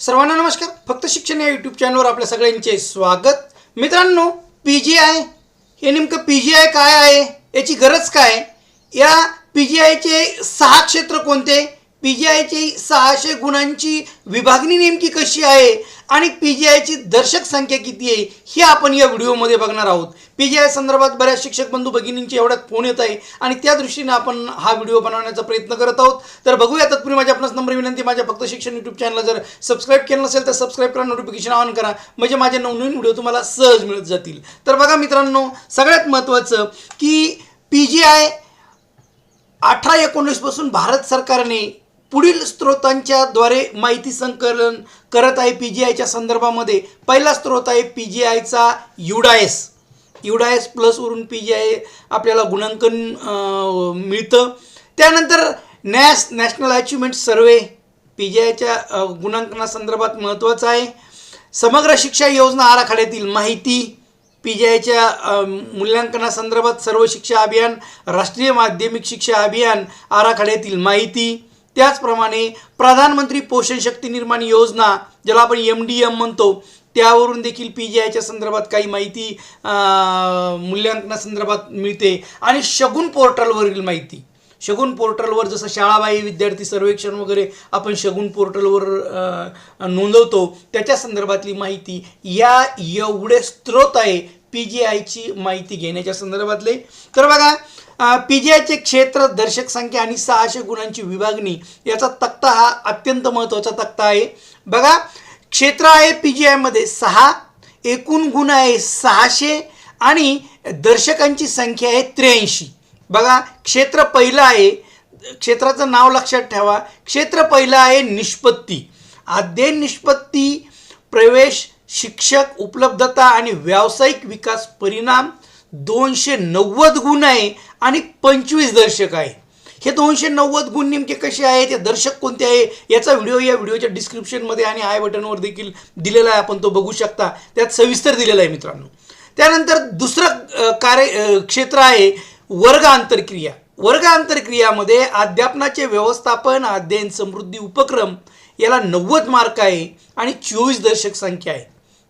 सर्वांना नमस्कार. फक्त शिक्षण या यूट्यूब चॅनलवर आपल्या सगळ्यांचे स्वागत. मित्रांनो पी जी आय हे नेमकं पी जी आय काय आहे? याची गरज काय? या पी जी आयचे सहा क्षेत्र कोणते? पी जी आयची सहाशे गुणांची विभागणी नेमकी कशी आहे आणि पी जी आयची दर्शक संख्या किती आहे हे आपण या व्हिडिओमध्ये बघणार आहोत. पी जी आय संदर्भात बऱ्याच शिक्षक बंधू भगिनींचे एवढ्यात फोन येत आहे आणि त्या दृष्टीने आपण हा व्हिडिओ बनवण्याचा प्रयत्न करत आहोत. तर बघूया तत्पूर्वी माझ्या आपणास नंबर विनंती माझ्या फक्त शिक्षण यूट्यूब चॅनल जर सबस्क्राईब केलं नसेल तर सबस्क्राईब करा नोटिफिकेशन ऑन करा. म्हणजे माझे नवनवीन व्हिडिओ तुम्हाला सहज मिळत जातील. तर बघा मित्रांनो सगळ्यात महत्त्वाचं की पी जी आय अठरा एकोणीसपासून भारत सरकारने पुढील स्त्रोतांच्या द्वारे माहिती संकलन करत आहे पी जी आयच्या संदर्भामध्ये. पहिला स्त्रोत आहे पी जी आयचा युडायस युडायस प्लसवरून पी जी आय आपल्याला गुणांकन मिळतं. त्यानंतर NAS national achievement survey P G आयच्या गुणांकनासंदर्भात महत्त्वाचं आहे. समग्र शिक्षा योजना आराखड्यातील माहिती पी जी आयच्या मूल्यांकनासंदर्भात सर्व शिक्षा अभियान राष्ट्रीय माध्यमिक शिक्षा अभियान आराखड्यातील माहिती त्याचप्रमाणे प्रधानमंत्री पोषण शक्ती निर्माण योजना ज्याला आपण एम डी एम म्हणतो त्यावरून देखील पी जी आयच्या संदर्भात काही माहिती मूल्यांकनासंदर्भात मिळते. आणि शगुन पोर्टलवरील माहिती. शगुन पोर्टलवर जसं शाळाबाई विद्यार्थी सर्वेक्षण वगैरे आपण शगुन पोर्टलवर नोंदवतो त्याच्या संदर्भातली माहिती या एवढे स्रोत आहे पी जी आयची माहिती घेण्याच्या संदर्भातले. तर बघा पी जी आयचे क्षेत्र दर्शक संख्या आणि सहाशे गुणांची विभागणी याचा तक्ता हा अत्यंत महत्त्वाचा तक्ता आहे. बघा क्षेत्र आहे पी जी आयमध्ये सहा एकूण गुण आहे सहाशे आणि दर्शकांची संख्या आहे त्र्याऐंशी. बघा क्षेत्र पहिलं आहे क्षेत्राचं नाव लक्षात ठेवा. क्षेत्र पहिलं आहे निष्पत्ती. अध्ययन निष्पत्ती प्रवेश शिक्षक उपलब्धता आणि व्यावसायिक विकास परिणाम दोनशे नव्वद गुण आहे आणि पंचवीस दर्शक आहे. हे दोनशे नव्वद गुण नेमके कसे आहेत? ते दर्शक कोणते आहे? याचा व्हिडिओ या व्हिडिओच्या डिस्क्रिप्शनमध्ये आणि आय बटनवर देखील दिलेला आहे. आपण तो बघू शकता. त्यात सविस्तर दिलेला आहे मित्रांनो. त्यानंतर दुसरं कार्य क्षेत्र आहे वर्ग आंतरक्रिया वर्ग आंतरक्रियामध्ये अध्यापनाचे व्यवस्थापन अध्ययन समृद्धी उपक्रम याला नव्वद मार्क आहे आणि चोवीस दर्शक संख्या आहे.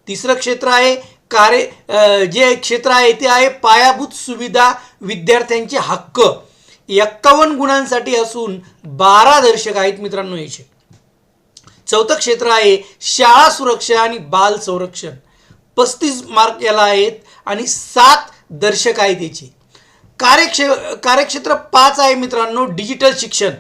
तिसरं क्षेत्र आहे कार्य जे क्षेत्र आहे ते आहे पायाभूत सुविधा विद्यार्थ्यांचे हक्क. एक्कावन्न गुणांसाठी असून बारा दर्शक आहेत मित्रांनो याचे. चौथं क्षेत्र आहे शाळा सुरक्षा आणि बाल संरक्षण. पस्तीस मार्क याला आहेत आणि सात दर्शक आहेत याचे. कार्यक्षे कार्यक्षेत्र पाच आहे मित्रांनो डिजिटल शिक्षण.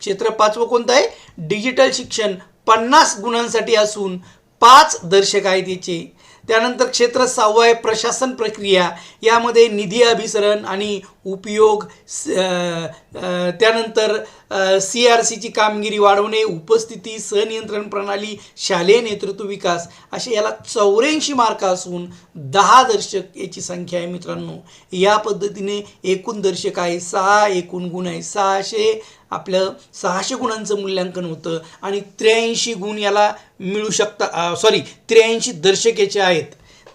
क्षेत्र पाचवं कोणतं आहे? डिजिटल शिक्षण. पन्नास गुणांसाठी असून पाच दर्शक आहेत याचे. त्यानंतर क्षेत्र सहावं आहे प्रशासन प्रक्रिया. यामध्ये निधी अभिसरण आणि उपयोग स- त्यानंतर सी आर सीची कामगिरी वाढवणे उपस्थिती सनियंत्रण प्रणाली शालेय नेतृत्व विकास असे याला चौऱ्याऐंशी मार्क असून दहा दर्शक याची संख्या आहे मित्रांनो. या पद्धतीने एकूण दर्शक आहे. सहा एकूण गुण आहे. सहाशे आपलं सहाशे गुणांचं मूल्यांकन होतं आणि त्र्याऐंशी गुण याला मिळू शकता सॉरी त्र्याऐंशी दर्शक याचे आहेत.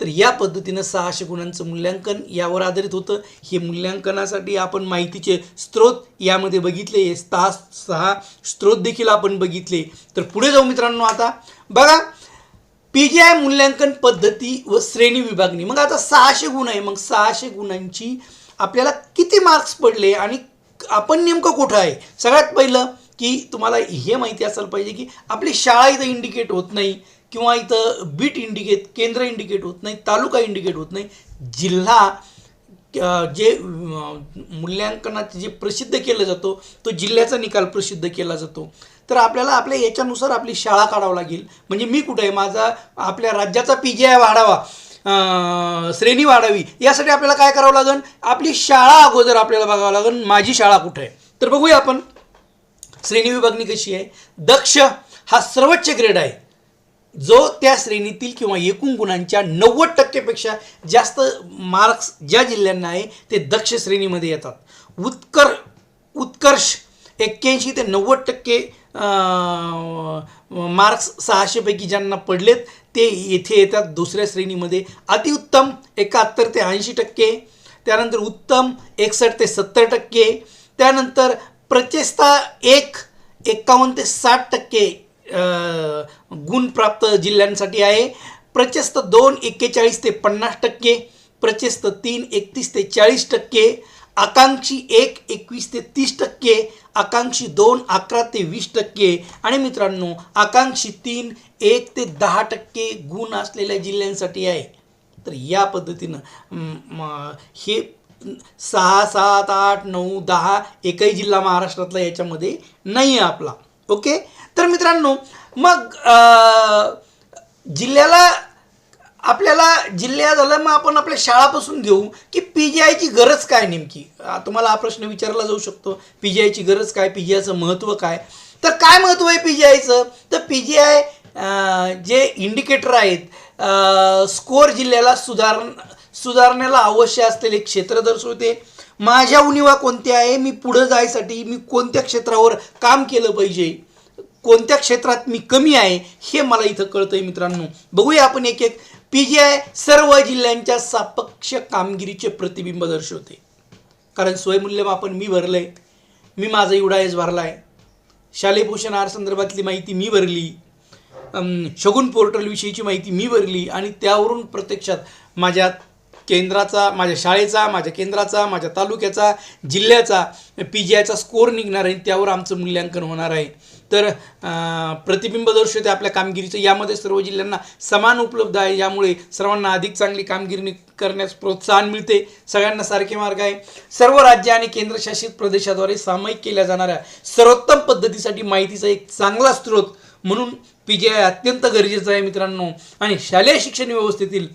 तर या पद्धतीनं सहाशे गुणांचं मूल्यांकन यावर आधारित होतं. हे मूल्यांकनासाठी आपण माहितीचे स्रोत यामध्ये बघितले. हे सहा सहा स्रोत देखील आपण बघितले. तर पुढे जाऊ मित्रांनो आता. बघा पी जी आय मूल्यांकन पद्धती व श्रेणी विभागणी. मग आता सहाशे गुण आहे. मग सहाशे गुणांची आपल्याला किती मार्क्स पडले आणि आपण नेमकं कुठं आहे? सगळ्यात पहिलं की तुम्हाला हे माहिती असायला पाहिजे की आपली शाळा इथं इंडिकेट होत नाही किंवा इथं बीट इंडिकेट केंद्र इंडिकेट होत नाही तालुका इंडिकेट होत नाही. जिल्हा जे मूल्यांकनात जे प्रसिद्ध केलं जातो तो जिल्ह्याचा निकाल प्रसिद्ध केला जातो. तर आपल्याला आपल्या याच्यानुसार आपली शाळा काढावं लागेल. म्हणजे मी कुठं आहे? माझा आपल्या राज्याचा पी जी आय वाढावा. श्रेणी वाढावी. यासाठी आपल्याला काय करावं लागेल आपली शाळा अगोदर आपल्याला बघावं लागेल माझी शाळा कुठे आहे? तर बघूया आपण. श्रेणी विभागणी कशी आहे? दक्ष हा सर्वोच्च ग्रेड आहे. जो त्या श्रेणीतील किंवा एकूण गुणांच्या नव्वद टक्केपेक्षा जास्त मार्क्स ज्या जिल्ह्यांना आहे ते दक्ष श्रेणीमध्ये येतात. उत्कर उत्कर्ष एक्क्याऐंशी ते नव्वद टक्के मार्क्स सहाशेपैकी ज्यांना पडलेत ते येथे येतात दुसऱ्या श्रेणीमध्ये. अतिउत्तम एकाहत्तर ते ऐंशी टक्के त्यानंतर उत्तम एकसष्ट ते सत्तर टक्के त्यानंतर प्रचेस्ता एक एक्कावन्न ते साठ टक्के गुण गुणप्राप्त जिल्ह्यांसाठी आहे. प्रचेस्त दोन एक्केचाळीस ते पन्नास टक्के प्रचेस्त तीन एकतीस ते चाळीस टक्के आकांक्षी एक एकवीस ते तीस टक्के आकांक्षी दोन अकरा ते वीस टक्के. आणि मित्रांनो आकांक्षी तीन एक ते दहा टक्के गुण असलेल्या जिल्ह्यांसाठी आहे. तर या पद्धतीनं हे सहा सात आठ नऊ दहा एकही जिल्हा महाराष्ट्रातला याच्यामध्ये नाही आहे आपला. ओके? तर मित्रांनो मग जिल्ह्याला आपल्याला जिल्ह्या झालं मग आपण आपल्या शाळापासून घेऊ की पी जी आयची गरज काय नेमकी? तुम्हाला हा प्रश्न विचारला जाऊ शकतो. पी जी आयची गरज काय? पी जी आयचं महत्त्व काय? तर काय महत्त्व आहे पी जी आयचं तर पी जी आय जे इंडिकेटर आहेत स्कोअर जिल्ह्याला सुधार सुधारण्याला अवश्य असलेले क्षेत्र दर्शवते. माझ्या उणिवा कोणत्या आहे? मी पुढं जायसाठी मी कोणत्या क्षेत्रावर काम केलं पाहिजे? कोणत्या क्षेत्रात मी कमी आहे? हे मला इथं कळतंय मित्रांनो. बघूया आपण एक एक पी जी आय सर्व जिल्ह्यांच्या सापक्ष कामगिरीचे प्रतिबिंब दर्शवते. कारण स्वयंमूल्यमापन मी भरलं आहे मी माझा युडायस भरला आहे शालेय पोषण आहार संदर्भातली माहिती मी भरली. शगुन पोर्टलविषयीची माहिती मी भरली आणि त्यावरून प्रत्यक्षात माझ्या केंद्राचा माझ्या शाळेचा माझ्या केंद्राचा माझ्या तालुक्याचा जिल्ह्याचा पी जी आयचा स्कोअर निघणार आहे त्यावर आमचं मूल्यांकन होणार आहे. तर प्रतिबिंब दर्शवते आपल्या कामगिरीचं. यामध्ये सर्व जिल्ह्यांना समान उपलब्ध आहे. यामुळे सर्वांना अधिक चांगली कामगिरी करण्यास प्रोत्साहन मिळते. सगळ्यांना सारखे मार्ग आहे. सर्व राज्य आणि केंद्रशासित प्रदेशाद्वारे सामायिक केल्या जाणाऱ्या सर्वोत्तम पद्धतीसाठी माहितीचा एक चांगला स्रोत म्हणून पी जी आय अत्यंत गरजेचं आहे मित्रांनो. आणि शालेय शिक्षण व्यवस्थेतील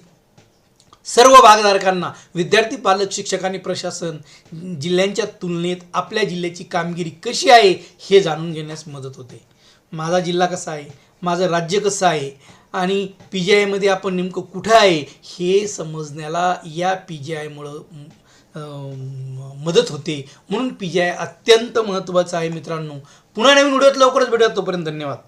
सर्व भागधारकांना विद्यार्थी पालक शिक्षक आणि प्रशासन जिल्ह्यांच्या तुलनेत आपल्या जिल्ह्याची कामगिरी कशी आहे हे जाणून घेण्यास मदत होते. माझा जिल्हा कसा आहे? माझं राज्य कसं आहे? आणि पी जी आयमध्ये आपण नेमकं कुठं आहे हे समजण्याला या पी जी आयमुळं मदत होते. म्हणून पी जी आय अत्यंत महत्त्वाचं आहे मित्रांनो. पुन्हा नवीन व्हिडिओत लवकरच भेटत तोपर्यंत धन्यवाद.